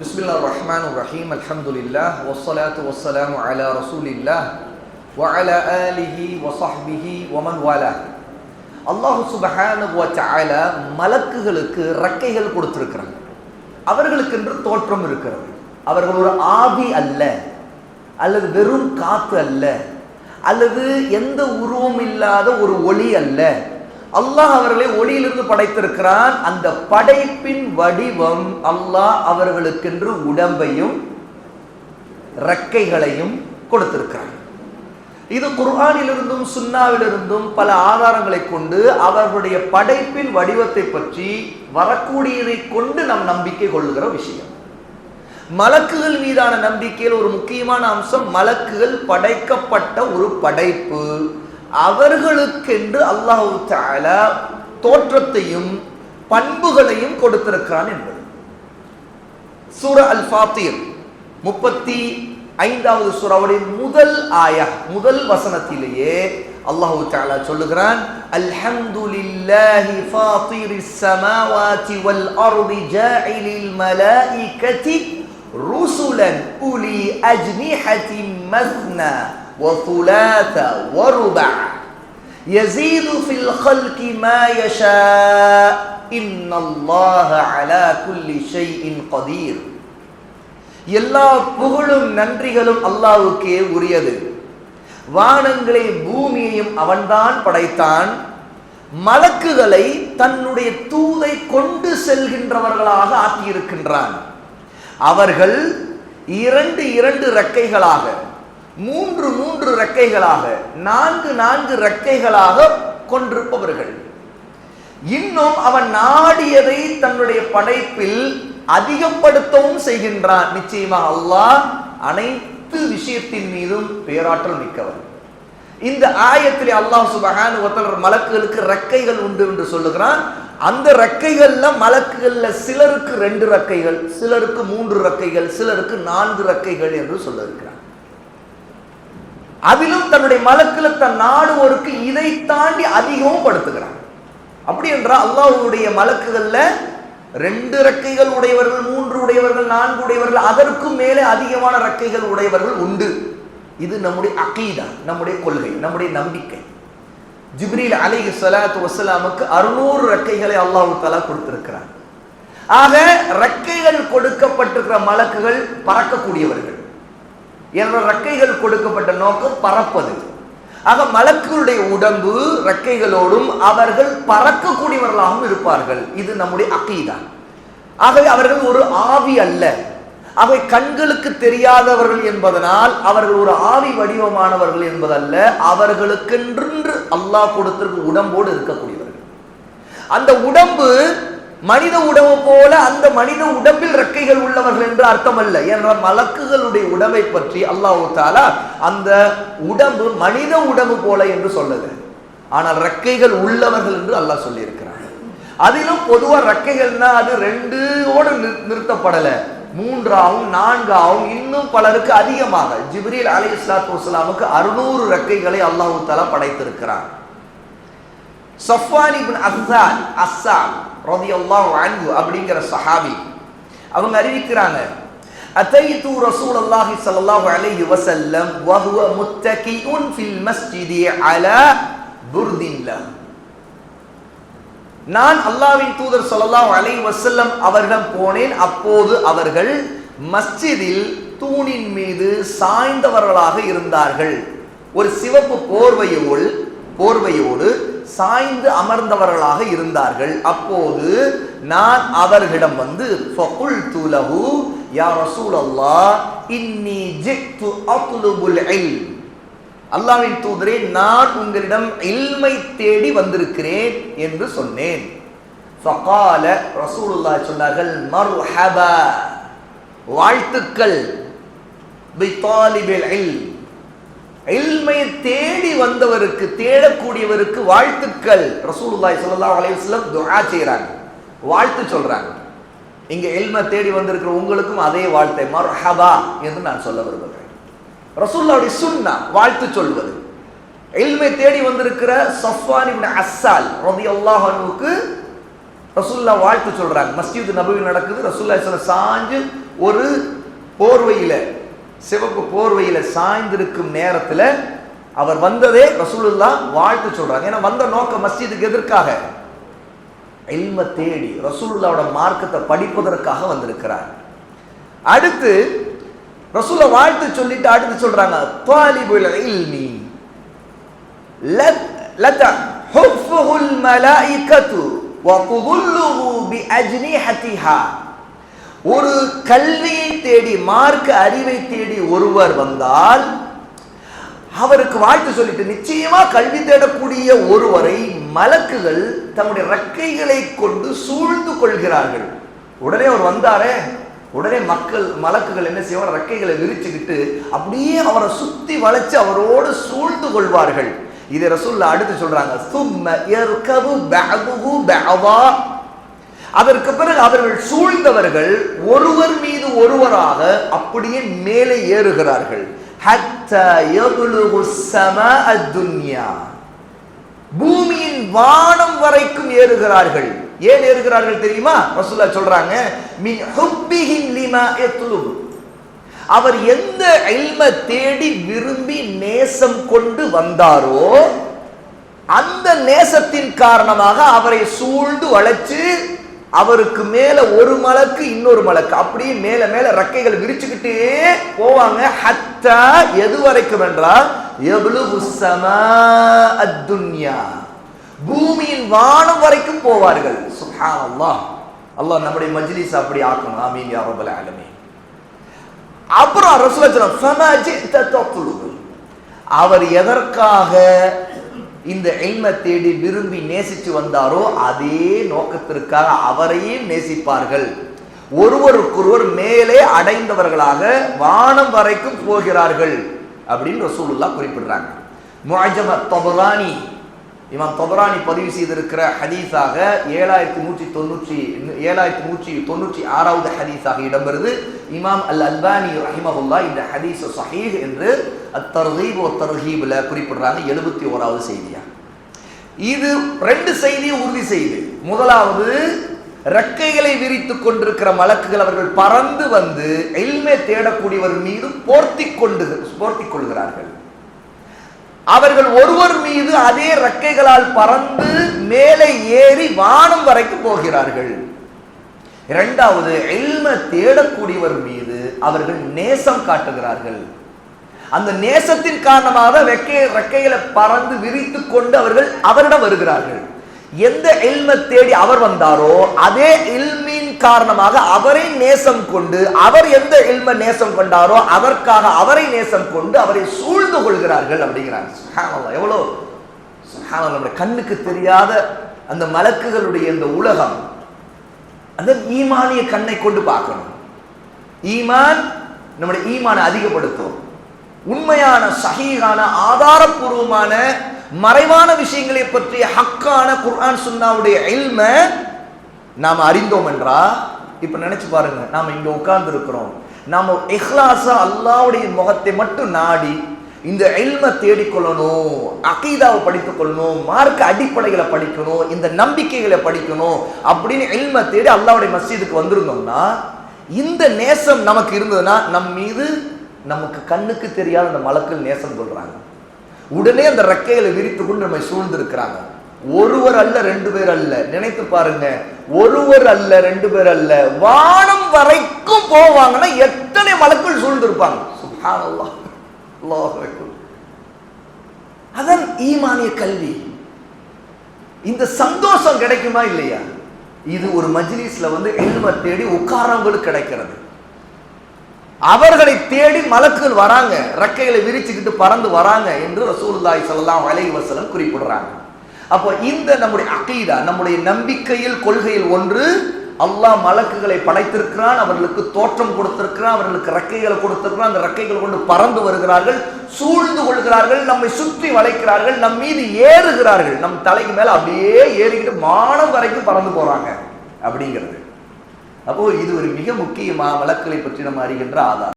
بسم الله الرحمن الرحيم الحمد لله والصلاة والسلام على رسول الله وعلى آله وصحبه ومن والاه அல்லாஹ் சுபஹானஹு வ தஆலா மலக்குகளுக்கு ரெக்கைகள் கொடுத்திருக்கிறாங்க அவர்களுக்கு என்று தோற்றம் இருக்கிறது அவர்கள் ஒரு ஆவி அல்ல அல்லது வெறும் காத்து அல்ல அல்லது எந்த உருவம் இல்லாத ஒரு ஒளி அல்ல அல்லாஹ் அவர்களை ஒளியிலிருந்து படைத்திருக்கிறான். அந்த படைப்பின் வடிவம் அல்லாஹ் அவர்களுக்கென்று உடம்பையும் ரெக்கைகளையும் கொடுத்திருக்கிறான். இது குர்ஆனிலிருந்தும் சுன்னாவிலிருந்தும் பல ஆதாரங்களை கொண்டு அவர்களுடைய படைப்பின் வடிவத்தை பற்றி வரக்கூடியதை கொண்டு நம் நம்பிக்கை கொள்ளுகிற விஷயம். மலக்குகள் மீதான நம்பிக்கையில் ஒரு முக்கியமான அம்சம் மலக்குகள் படைக்கப்பட்ட ஒரு படைப்பு. அவர்களுக்கென்று அல்லாஹு தாலா தோற்றத்தையும் பண்புகளையும் கொடுத்திருக்கிறான் என்பது. சூர அல் ஃபாத்திர் முப்பத்தி ஐந்தாவது சூறாவுடைய முதல் ஆயா முதல் வசனத்திலேயே அல்லாஹு தாலா சொல்லுகிறான் அல்ஹம்துலில்லாஹி ஃபாத்திரிஸ் சமாவாதி வல் அர்தி ஜாஇலில் மலாயிகதி ருசுலன் உலி அஜ்னிஹதி மஸ்னா. وثلاث وربع يزيد في الخلق ما يشاء إن الله على كل شيء قدير எல்லா புகழும் நன்றிகளும் அல்லாவுக்கே உரியது வானங்களை பூமியையும் அவன்தான் படைத்தான் மலக்குகளை தன்னுடைய தூதை கொண்டு செல்கின்றவர்களாக ஆக்கியிருக்கின்றான் அவர்கள் இரண்டு இரண்டு ரெக்கைகளாக மூன்று மூன்று ரெக்கைகளாக நான்கு நான்கு ரெக்கைகளாக கொண்டிருப்பவர்கள். இன்னும் அவன் நாடியதை தன்னுடைய படைப்பில் அதிகப்படுத்தவும் செய்கின்றான். நிச்சயமாக அல்லாஹ் அனைத்து விஷயத்தின் மீதும் பேராற்றல் மிக்கவர் இந்த ஆயத்தில் அல்லாஹ் சுபஹான் ஒருத்தர் மலக்குகளுக்கு ரெக்கைகள் உண்டு என்று சொல்லுகிறான். அந்த ரெக்கைகள்ல மலக்குகள்ல சிலருக்கு ரெண்டு ரெக்கைகள் சிலருக்கு மூன்று ரெக்கைகள் சிலருக்கு நான்கு ரெக்கைகள் என்று சொல்லிருக்கிறான் அதிலும் தன்னுடைய மலக்குல தன் நாடுவோருக்கு இதை தாண்டி அதிகமும் படுத்துகிறான் அப்படி என்றால் அல்லாஹுடைய மலக்குகள்ல ரெண்டு ரெக்கைகள் உடையவர்கள் மூன்று உடையவர்கள் நான்கு உடையவர்கள் அதற்கும் மேலே அதிகமான ரெக்கைகள் உடையவர்கள் உண்டு. இது நம்முடைய அகீதா நம்முடைய கொள்கை நம்முடைய நம்பிக்கை. ஜிப்ரீல் அலி சலாத்து வசலாமுக்கு அறுநூறு ரெக்கைகளை அல்லாஹு தலா கொடுத்திருக்கிறார் ஆக ரெக்கைகள் கொடுக்கப்பட்டிருக்கிற மலக்குகள் பறக்கக்கூடியவர்கள். என்ற ரக்கைகள் கொடுக்கப்பட்ட நோக்கம் பறப்பது. ஆக மலக்குடைய உடம்பு ரக்கைகளோடும் அவர்கள் பறக்கக்கூடியவர்களாகவும் இருப்பார்கள். இது நம்முடைய அக்கீதா ஆகவே அவர்கள் ஒரு ஆவி அல்ல. அவை கண்களுக்கு தெரியாதவர்கள் என்பதனால் அவர்கள் ஒரு ஆவி வடிவமானவர்கள் என்பதல்ல அவர்களுக்கென்று அல்லாஹ் கொடுத்திருக்க உடம்போடு இருக்கக்கூடியவர்கள். அந்த உடம்பு மனித உடம்பு போல அந்த மனித உடம்பில் ரெக்கைகள் உள்ளவர்கள் என்று அர்த்தம் அல்ல என்ற மலக்குகளுடைய உடம்பை பற்றி அல்லாஹு தாலா அந்த உடம்பு மனித உடம்பு போல என்று சொல்லல. ஆனால் ரெக்கைகள் உள்ளவர்கள் என்று அல்லாஹ் சொல்லியிருக்கிறார் அதிலும் பொதுவாக ரெக்கைகள்னா அது ரெண்டோடு நிறுத்தப்படலை. மூன்றாவும் நான்காவும் இன்னும் பலருக்கு அதிகமாக. ஜிப்ரீல் அலி இஸ்லாத்து வஸ்லாமுக்கு அறுநூறு ரெக்கைகளை அல்லாஹு தாலா படைத்திருக்கிறான். சஃப்வான் இப்னு அஸ்ஸான் அஸ்ஸான் ரலியல்லாஹு அன்ஹு அப்படிங்கிற சஹாபி அவங்க அறிவிக்கிறாங்க அதைத்து ரசூலுல்லாஹி ஸல்லல்லாஹு அலைஹி வஸல்லம் வஹுவ முத்தகியுன் ஃபில் மஸ்ஜிதி அலா புர்தின் லஹ். நான் அல்லாஹ்வின் தூதர் ஸல்லல்லாஹு அலைஹி வஸல்லம் அவர்களிடம் போனேன். அப்போது அவர்கள் மஸ்ஜிதில் தூணின் மீது சாய்ந்தவர்களாக இருந்தார்கள். ஒரு சிவப்பு போர்வையோடு போர்வையோடு சாய்ந்து அமர்ந்தவர்களாக இருந்தார்கள். அப்போது நான் அவர்களிடம் வந்து ஃபகுல் லஹு யா ரசூலல்லாஹ் இன்னி ஜிக்து அத்லுபுல் இல்ம். அல்லாஹ்வின் தூதரே நான் உங்களிடம் இல்மை தேடி வந்திருக்கிறேன் என்று சொன்னேன். ஃபகால ரசூலுல்லாஹ் சொன்னார்கள் மர்ஹபா வாழ்த்துக்கள் பி தாலிபில் இல்ம். இல்மையை தேடி வந்தவருக்கு தேடக்கூடியவருக்கு வாழ்த்துக்கள். ரசூலுல்லாய் சொல்லலாம் அலைஹி வஸல்லம் துஆ செய்கிறாங்க வாழ்த்து சொல்கிறாங்க இங்கே இல்மை தேடி வந்திருக்கிற உங்களுக்கும் அதே வாழ்த்தை மர்ஹபா என்று நான் சொல்ல விரும்புகிறேன். ரசூல்லாவுடைய சுன்னா வாழ்த்து சொல்வது. இல்மை தேடி வந்திருக்கிற சஃப்வான் இப்னு அஸ்ஸால் ரதி அல்லாஹனுக்கு ரசூல்லா வாழ்த்து சொல்கிறாங்க மஸ்ஜித் நபுவில் நடக்குது ரசூல்லா சொல்ல சாஞ்சு ஒரு போர்வையில் சிவப்பு போர்வையில் சாய்ந்திருக்கும் நேரத்தில் அவர் வந்ததே ரசூலுல்லா வாழ்த்து சொல்றாங்க. ஏன்னா வந்த நோக்கம் மஸ்ஜிதுக்கு எதற்காக? இல்ம தேடி ரசூலுல்லாவோட மார்க்கத்தை படிப்பதற்காக வந்திருக்கிறார். அடுத்து ரசூல வாழ்த்து சொல்லிட்டு அடுத்து சொல்றாங்க தாலிபுல் இல்மி லத் லத ஹுஃபுல் மலாயிகத்து வதுல்லுஹு பிஅஜ்னிஹதிஹா ஒரு கல்வியை தேடி மார்க்க அறிவை தேடி ஒருவர் வந்தால் அவருக்கு வாழ்த்து சொல்லிட்டு நிச்சயமா கல்வி தேடக்கூடிய ஒருவரை மலக்குகள் தம்முடைய ரக்கைகளை கொண்டு சூழ்ந்து கொள்கிறார்கள். உடனே அவர் வந்தாரே. உடனே மக்கள் மலக்குகள் என்ன செய்வாங்க? ரக்கைகளை விரிச்சுக்கிட்டு அப்படியே அவரை சுத்தி வளைச்சு அவரோடு சூழ்ந்து கொள்வார்கள். இதை ரசூல்ல அடுத்து சொல்றாங்க சும்ம அதற்கு பிறகு அவர்கள் சூழ்ந்தவர்கள் ஒருவர் மீது ஒருவராக அப்படியே மேலே ஏறுகிறார்கள். துன்யா. பூமியின் வானம் வரைக்கும் ஏறுகிறார்கள். ஏன் ஏறுகிறார்கள் தெரியுமா? ரசூல்லா சொல்றாங்க லிமா அவர் எந்த இல்ம தேடி விரும்பி நேசம் கொண்டு வந்தாரோ அந்த நேசத்தின் காரணமாக அவரை சூழ்ந்து வளைச்சு அவருக்கு மேல ஒரு மலக்கு இன்னொரு மலக்கு. அப்படியே மேல மேல ரெக்கைகள் விரிச்சுக்கிட்டே போவாங்க. ஹத்தா எது வரைக்கும் என்றால் எவ்வளவு அத்துன்யா பூமியின் வானம் வரைக்கும் போவார்கள். சுஹா அல்லாஹ் அல்லாஹ் நம்முடைய மஜ்லிஸ் அப்படி ஆக்கணும். ஆமீன் யா ரபல் ஆலமீன். அப்புறம் ரசூலுல்லாஹி ஃபமா ஜித்த தத்லுபு அவர் எதற்காக இந்த எல்மை தேடி விரும்பி நேசித்து வந்தாரோ அதே நோக்கத்திற்காக அவரையும் நேசிப்பார்கள். ஒருவருக்கொருவர் மேலே அடைந்தவர்களாக வானம் வரைக்கும் போகிறார்கள் அப்படின்னு ரசூலுல்லா குறிப்பிடுறாங்க. முஅஜம தபரானி இமாம் தொபரானி பதிவு செய்திருக்கிற ஹதீஸாக ஏழாயிரத்தி நூற்றி தொண்ணூற்றி ஏழாயிரத்தி நூற்றி தொண்ணூற்றி ஆறாவது ஹதீஸாக இடம்பெறுது. இமாம் அல் அல்பானி ரஹிமஹுல்லா இந்த ஹதீஸ் சஹீஹ் என்று அத்தர்ஹீப் ஒ தர்ஹீபில் குறிப்பிடுறாங்க. எழுபத்தி ஓராவது செய்தியாக இது ரெண்டு செய்தியும் உறுதி செய்து முதலாவது ரெக்கைகளை விரித்து கொண்டிருக்கிற மலக்குகள் அவர்கள் பறந்து வந்து எல்மே தேடக்கூடியவர் மீது போர்த்தி கொண்டு போர்த்தி கொள்கிறார்கள். அவர்கள் ஒருவர் மீது அதே ரெக்கைகளால் பறந்து மேலே ஏறி வானம் வரைக்கும் போகிறார்கள். இரண்டாவது எல்ம தேடக்கூடியவர் மீது அவர்கள் நேசம் காட்டுகிறார்கள். அந்த நேசத்தின் காரணமாக வெக்கை ரெக்கைகளை பறந்து விரித்து கொண்டு அவர்கள் அவரிடம் வருகிறார்கள். எந்த எல்ம தேடி அவர் வந்தாரோ அதே இல்மின் காரணமாக அவரை நேசம் கொண்டு அவர் எந்த இல்ம நேசம் கொண்டாரோ அதற்காக அவரை நேசம் கொண்டு அவரை சூழ்ந்து கொள்கிறார்கள் அப்படிங்கிறாங்க. எவ்வளோ? நம்முடைய கண்ணுக்கு தெரியாத அந்த மலக்குகளுடைய இந்த உலகம். அந்த ஈமானிய கண்ணை கொண்டு பார்க்கணும். ஈமான் நம்முடைய ஈமானை அதிகப்படுத்தும். உண்மையான சகிகான ஆதாரபூர்வமான மறைவான விஷயங்களை பற்றிய ஹக்கான குர்ஆன் சுன்னாவுடைய எல்மை நாம் அறிந்தோம் என்றா? இப்ப நினைச்சு பாருங்க நாம் இங்க உட்கார்ந்து இருக்கிறோம் நாம அல்லாவுடைய முகத்தை மட்டும் நாடி இந்த எல்மை தேடிக்கொள்ளணும் அகீதாவை படித்துக் கொள்ளணும் மார்க்க அடிப்படைகளை படிக்கணும் இந்த நம்பிக்கைகளை படிக்கணும் அப்படின்னு எல்மை தேடி அல்லாவுடைய மஸ்ஜிதுக்கு வந்திருந்தோம்னா இந்த நேசம் நமக்கு இருந்ததுன்னா நம் மீது நமக்கு கண்ணுக்கு தெரியாத அந்த மலக்கள் நேசம் சொல்றாங்க. உடனே அந்த ரெக்கைகளை விரித்து கொண்டு நம்மை சூழ்ந்திருக்கிறாங்க. ஒருவர் அல்ல ரெண்டு பேர் அல்ல. நினைத்து பாருங்க ஒருவர் அல்ல ரெண்டு பேர் அல்ல. வானம் வரைக்கும் போவாங்கன்னா எத்தனை மலக்குள் சூழ்ந்திருப்பாங்க? அதன் ஈமானிய கல்வி. இந்த சந்தோஷம் கிடைக்குமா இல்லையா? இது ஒரு மஜ்லிஸ்ல வந்து எல்ம தேடி உட்காரவங்களுக்கு கிடைக்கிறது. அவர்களை தேடி மலக்குகள் வராங்க ரெக்கைகளை விரிச்சுக்கிட்டு பறந்து வராங்க என்று ரசூல்லாய் சொல்லலாம் வலைவசலம் குறிப்பிடுறாங்க. அப்போ இந்த நம்முடைய அகைதா நம்முடைய நம்பிக்கையில் கொள்கையில் ஒன்று அல்லாஹ் மலக்குகளை படைத்திருக்கிறான் அவர்களுக்கு தோற்றம் கொடுத்திருக்கிறான் அவர்களுக்கு ரெக்கைகளை கொடுத்திருக்கிறான் அந்த ரெக்கைகள் கொண்டு பறந்து வருகிறார்கள் சூழ்ந்து கொள்கிறார்கள் நம்மை சுற்றி வளைக்கிறார்கள் நம் மீது ஏறுகிறார்கள் நம் தலைக்கு மேல அப்படியே ஏறிக்கிட்டு மானம் வரைக்கும் பறந்து போறாங்க அப்படிங்கிறது. அப்போ இது ஒரு மிக முக்கியமா வழக்குகளை பற்றி நம்ம அறிகின்ற ஆதாரம்.